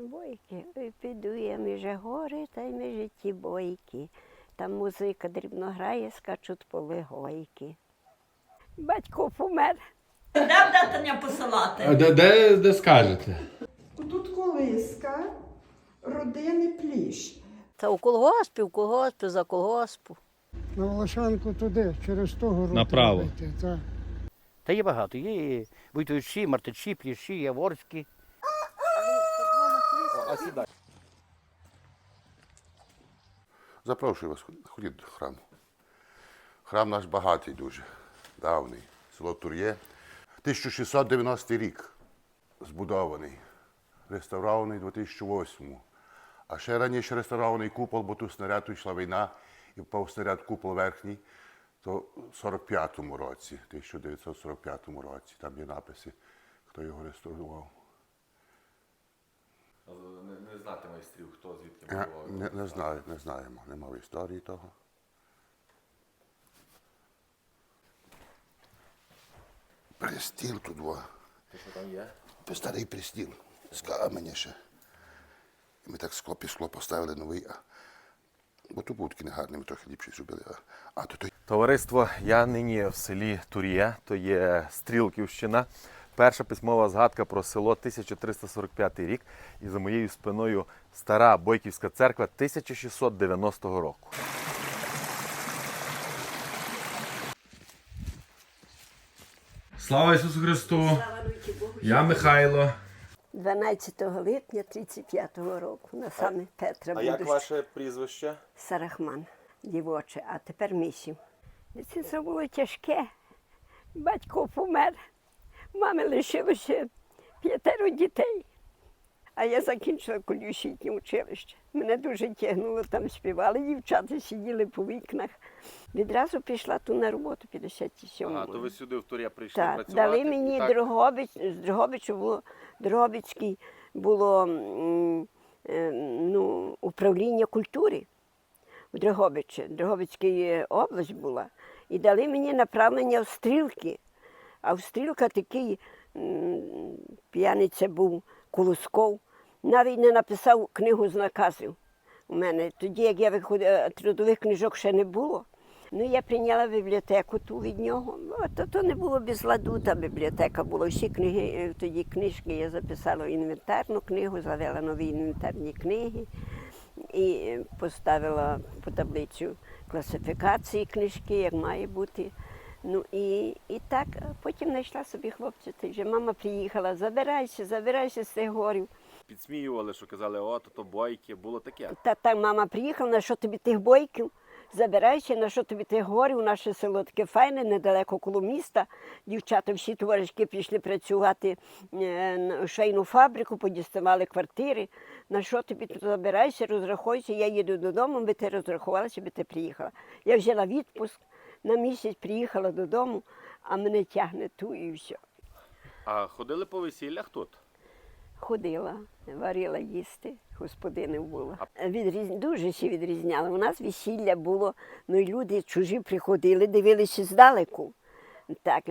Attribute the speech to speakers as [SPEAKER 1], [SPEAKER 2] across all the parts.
[SPEAKER 1] Бойки, ой, піду я між гори та й між ті бойки. Там музика дрібно грає, скачуть полегойки. Батько помер.
[SPEAKER 2] Де будете мене посилати?
[SPEAKER 3] Де, де, де скажете?
[SPEAKER 4] Тут колиска родини пліщ.
[SPEAKER 1] Та у колгоспі, у колгоспі, за колгоспу.
[SPEAKER 5] На Волошанку туди, через ту гору.
[SPEAKER 3] Направо.
[SPEAKER 5] так.
[SPEAKER 6] Та є багато. Є і войтовичі, мартичі, пліші, яворські.
[SPEAKER 3] Сідай.
[SPEAKER 7] Запрошую вас, ходіть до храму. Храм наш багатий дуже, давний. Село Тур'є. 1690 рік збудований, реставрований у 2008. А ще раніше реставрований купол, бо тут снаряд йшла війна, і впав снаряд купол верхній, то в 45-му році, 1945 році. Там є написи, хто його реставрував.
[SPEAKER 3] Не, не знати майстрів, хто звідки
[SPEAKER 7] Я
[SPEAKER 3] будував.
[SPEAKER 7] не, не знаю, не знаємо. Нема в історії того. Престіл тут во.
[SPEAKER 3] Що там є?
[SPEAKER 7] Старий престіл. З каменя ще. І ми так скло пішло, поставили новий. А... Бо то був такий негарний, ми трохи ліпший зробили. А, а то той
[SPEAKER 8] Товариство, я нині в селі Тур'є, то є Стрілківщина. Перша письмова згадка про село 1345 рік. І за моєю спиною стара Бойківська церква 1690 року.
[SPEAKER 3] Слава Ісусу Христу! Я Михайло.
[SPEAKER 1] 12 липня 35-го року, на саме Петра Будущого.
[SPEAKER 8] прізвище?
[SPEAKER 1] Сарахман, дівоче, а тепер місів. Це було тяжке. Батько помер, мами лишилося п'ятеро дітей. А я закінчила колюшітнє училище. Мене дуже тягнуло, там співали, дівчата сиділи по вікнах. Відразу пішла ту на роботу 57
[SPEAKER 8] Ага, то ви сюди в Тур'є прийшли
[SPEAKER 1] так,
[SPEAKER 8] працювати?
[SPEAKER 1] дали мені
[SPEAKER 8] так?
[SPEAKER 1] Дрогобич, з Дрогобичу було Дрогобицький було е, ну, управління культури в Дрогобичі. Дрогобицька область була. І дали мені направлення в стрілки. А в стрілка такий п'яниця був Колосков. Навіть не написав книгу з наказів у мене. Тоді, як я виходила, трудових книжок ще не було. Ну, я прийняла бібліотеку ту від нього. Ну, то, то не було без ладу, та бібліотека була. Всі книги, е, тоді книжки я записала в інвентарну книгу, завела нові інвентарні книги і е, поставила по таблицю класифікації книжки, як має бути. Ну і, і так, потім знайшла собі хлопця. Ти вже мама приїхала, забирайся, забирайся з цих горів.
[SPEAKER 8] Підсміювали, що казали, о, то, то бойки, було таке.
[SPEAKER 1] Та так мама приїхала, на що тобі тих бойків? Забирайся, на що тобі тих горів, наше село таке файне, недалеко коло міста. Дівчата всі товаришки пішли працювати е, на швейну фабрику, подіставали квартири. На що тобі тут забирайся, розрахуйся, я їду додому, би ти розрахувалася, би ти приїхала. Я взяла відпуск, на місяць приїхала додому, а мене тягне ту і все.
[SPEAKER 8] А ходили по весіллях тут?
[SPEAKER 1] Ходила, варила їсти, господинів було. Відріз... Дуже всі відрізняли. У нас весілля було, ну і люди чужі приходили, дивилися здалеку. Так,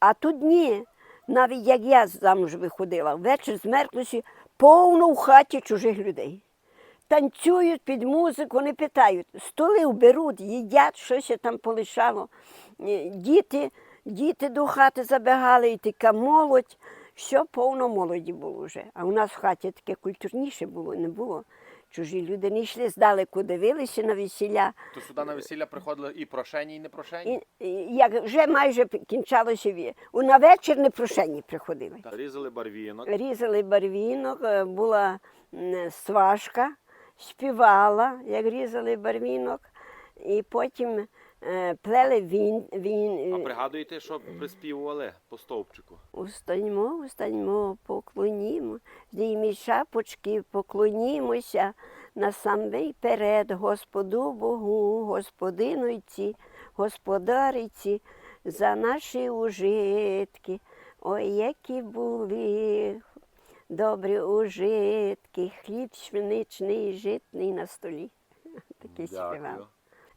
[SPEAKER 1] а тут ні. Навіть як я замуж виходила, ввечері змерклося повно в хаті чужих людей. Танцюють під музику, не питають. Столи беруть, їдять, щось ще там полишало. Е, Діти, діти до хати забігали, і така молодь. Все повно молоді було вже. А у нас в хаті таке культурніше було, не було. Чужі люди не йшли здалеку, дивилися на весілля.
[SPEAKER 8] То сюди на весілля приходили і прошені, і непрошені?
[SPEAKER 1] І, і як вже майже кінчалося, ві- у на вечір непрошені приходили.
[SPEAKER 8] Так. Різали барвінок.
[SPEAKER 1] Різали барвінок, е, була сважка, співала, як різали барвінок, і потім е, плели він. він
[SPEAKER 8] А пригадуєте, що приспівували по стовпчику?
[SPEAKER 1] Устаньмо, устаньмо, поклонімо, здіймі шапочки, поклонімося насамперед Господу Богу, Господинойці, Господариці, за наші ужитки. Ой, які були добрі ужитки, хліб пшеничний, житний на столі. Такий співав.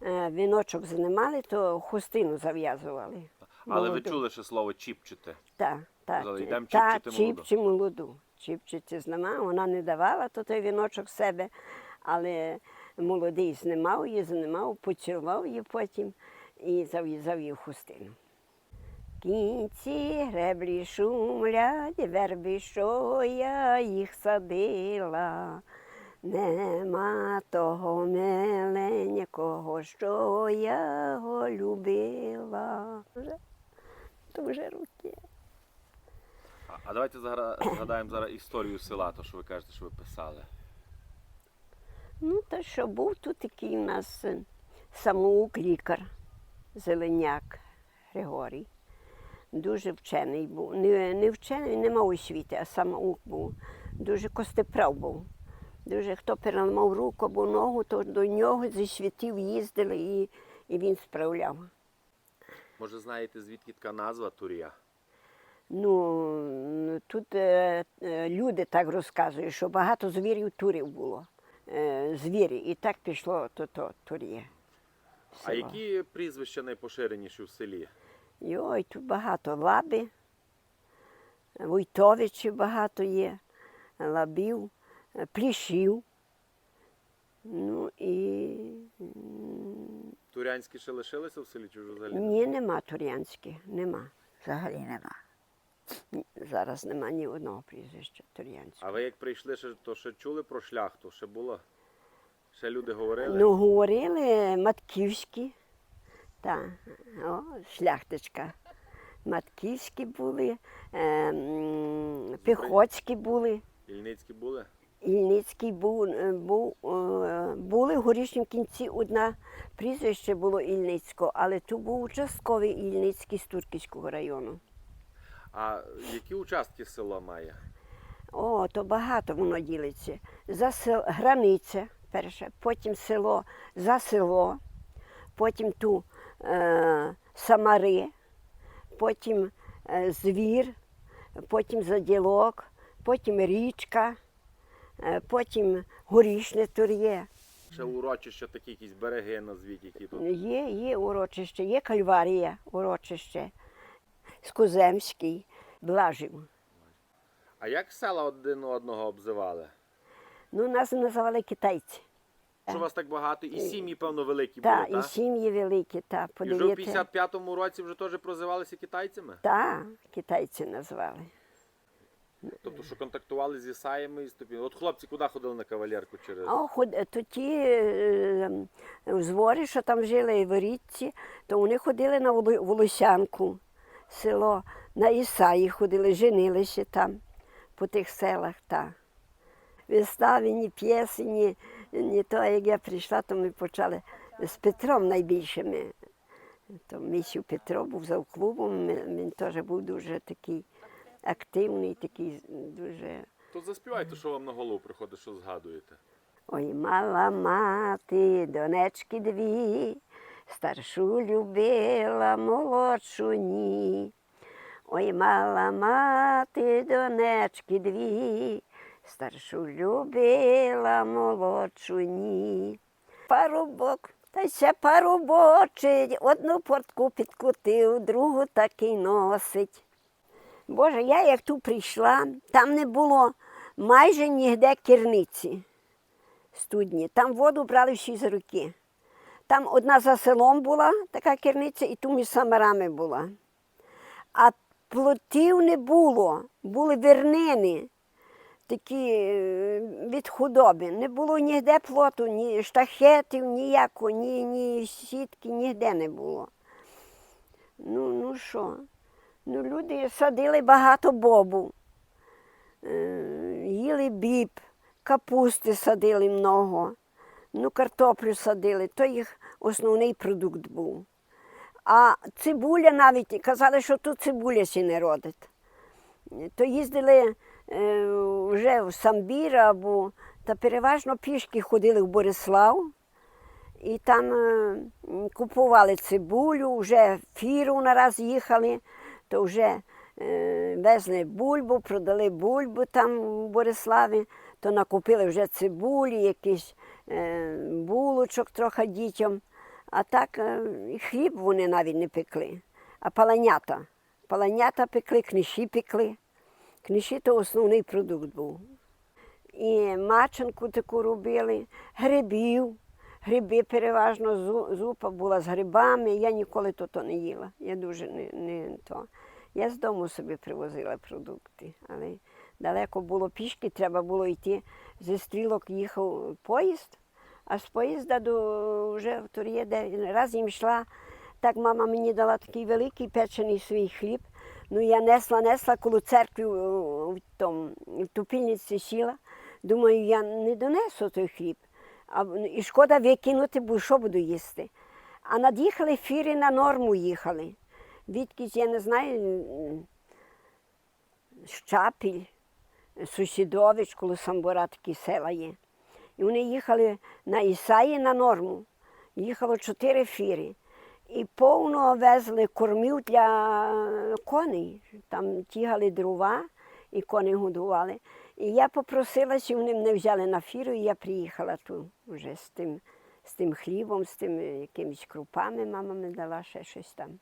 [SPEAKER 1] Е, Віночок знімали, то хустину зав'язували.
[SPEAKER 8] Але ви чули ще слово чіпчити.
[SPEAKER 1] Так, так.
[SPEAKER 8] Казали,
[SPEAKER 1] та,
[SPEAKER 8] чіпчити молоду».
[SPEAKER 1] Чіпчиці знімав, вона не давала то той віночок себе, але молодий знімав її, знімав, поцілував її потім і зав'язав її хустину. Кінці греблі шумлять, верби, що я їх садила. Нема того миленького, що я його любила. Вже- То вже руки.
[SPEAKER 8] А, а давайте загра- згадаємо зараз історію села, то що ви кажете, що ви писали.
[SPEAKER 1] Ну, та що був тут такий у нас е, самоук лікар, Зеленяк Григорій. Дуже вчений був. Не, не вчений, не мав освіти, а самоук був. Дуже костеправ був. Дуже хто переламав руку або ногу, то до нього зі світів їздили і, і він справляв.
[SPEAKER 8] Може, знаєте, звідки така назва Турія?
[SPEAKER 1] Ну, тут е, е, люди так розказують, що багато звірів турів було. Е, звірі. І так пішло то, то тур'є.
[SPEAKER 8] А які прізвища найпоширеніші в селі?
[SPEAKER 1] Йой, тут багато лаби, Войтовичів багато є, лабів, плішів. Ну і
[SPEAKER 8] Турянські ще лишилися в селі чи вже взагалі?
[SPEAKER 1] ні, нема тур'янських, нема. Взагалі нема. Зараз нема ні одного прізвища тур'янського.
[SPEAKER 8] А ви як прийшли, ще, то ще чули про шляхту? Ще було? Ще люди говорили?
[SPEAKER 1] Ну, говорили матківські, та, о, шляхтичка. Матківські були, е, піхотські були,
[SPEAKER 8] Ільницькі були?
[SPEAKER 1] Ільницький був, е, був, е, були в горішньому кінці одна прізвище було Ільницького, але то був участковий Ільницький з Турківського району.
[SPEAKER 8] А які участки село має?
[SPEAKER 1] О, то багато воно ділиться. За сел... границя перше, потім село за село, потім ту. Самари, потім е... звір, потім заділок, потім річка, е... потім горішне тур'є.
[SPEAKER 8] Ще урочища, такі якісь береги назвіть, які тут.
[SPEAKER 1] Є, є урочище, є кальварія, урочище, Скуземський, Блажів.
[SPEAKER 8] А як села один одного обзивали?
[SPEAKER 1] Ну, нас називали китайці.
[SPEAKER 8] Що у вас так багато? І сім'ї, певно, великі були,
[SPEAKER 1] і
[SPEAKER 8] так?
[SPEAKER 1] сім'ї великі, та,
[SPEAKER 8] І вже в
[SPEAKER 1] подивіться.
[SPEAKER 8] 55-му році вже теж прозивалися китайцями?
[SPEAKER 1] Та, китайці назвали.
[SPEAKER 8] Тобто, що контактували з Ісаями і Ступінь. От хлопці куди ходили на кавалерку через?
[SPEAKER 1] А ход, то ті е, в зворі, що там жили і в Річці, то вони ходили на Воло- Волосянку, село, на Ісаї ходили, женилися там, по тих селах. Та. Вистави, ні п'єси, ні, то, як я прийшла, то ми почали з Петром найбільшими. То місів Петро був за клубом, він теж був дуже такий активний, такий дуже.
[SPEAKER 8] То заспівайте, що вам на голову приходить, що згадуєте.
[SPEAKER 1] Ой, мала мати, донечки дві, старшу любила, молодшу ні. Ой, мала мати, донечки дві, старшу любила, молодшу ні. Парубок, та ще парубочить, одну портку підкутив, другу таки носить. Боже, я як тут прийшла, там не було майже ніде керниці студні. Там воду брали всі з руки. Там одна за селом була така керниця, і ту між самарами була. А плотів не було, були вернини, такі е, від худоби. Не було ніде плоту, ні штахетів, ніякого, ні, ні сітки, ніде не було. Ну, ну що? Ну, люди садили багато бобу, е, їли біб, капусти садили много, ну, картоплю садили, то їх основний продукт був. А цибуля навіть казали, що тут цибуля ще не родить. То їздили вже в Самбір або та переважно пішки ходили в Борислав. І там е, купували цибулю, вже фіру нараз їхали, то вже е, везли бульбу, продали бульбу там в Бориславі, то накупили вже цибулі, якийсь е, булочок трохи дітям. А так е, і хліб вони навіть не пекли, а паланята. Паланята пекли, книжі пекли. Книжі то основний продукт був. І маченку таку робили, грибів. Гриби переважно зу- зупа була з грибами. Я ніколи то, то не їла. Я дуже не, не то. Я з дому собі привозила продукти, але далеко було пішки, треба було йти. Зі стрілок їхав поїзд, а з поїзда до вже в Тур'є, де раз їм йшла, так мама мені дала такий великий печений свій хліб. Ну я несла, несла коло церкви в, в, том, в тупільниці сіла. Думаю, я не донесу той хліб. А, і шкода викинути, бо що буду їсти. А над'їхали фіри на норму їхали. Відкись, я не знаю, Щапіль, Сусідович, коло Самбора такі села є. І вони їхали на Ісаї на норму. Їхало чотири фіри. І повно везли кормів для коней. Там тігали дрова і коней годували. І я попросила, і вони мене взяли на фіру, і я приїхала тут вже з тим, з тим хлібом, з тими якимись крупами. Мама мені дала ще щось там.